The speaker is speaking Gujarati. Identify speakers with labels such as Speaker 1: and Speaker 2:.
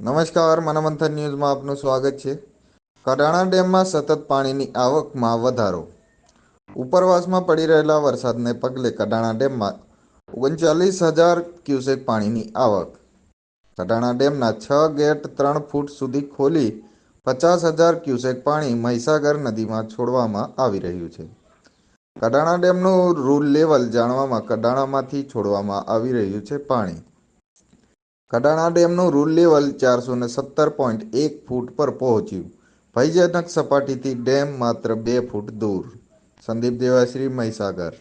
Speaker 1: નમસ્કાર, મનમંથન ન્યૂઝમાં આપનું સ્વાગત છે. કડાણા ડેમમાં સતત પાણીની આવકમાં વધારો. ઉપરવાસમાં પડી રહેલા વરસાદને પગલે કડાણા ડેમમાં ઓગણચાલીસ હજાર ક્યુસેક પાણીની આવક. કડાણા ડેમના છ ગેટ ત્રણ ફૂટ સુધી ખોલી પચાસ હજાર ક્યુસેક પાણી મહીસાગર નદીમાં છોડવામાં આવી રહ્યું છે. કડાણા ડેમનું રૂલ લેવલ જાણવામાં કડાણામાંથી છોડવામાં આવી રહ્યું છે પાણી. કડાણા ડેમનું રૂલ લેવલ ચારસો ને સત્તર પોઈન્ટ એક ફૂટ પર પહોંચ્યું. ભયજનક સપાટીથી ડેમ માત્ર બે ફૂટ દૂર. સંદીપ દેવાશ્રી મહીસાગર.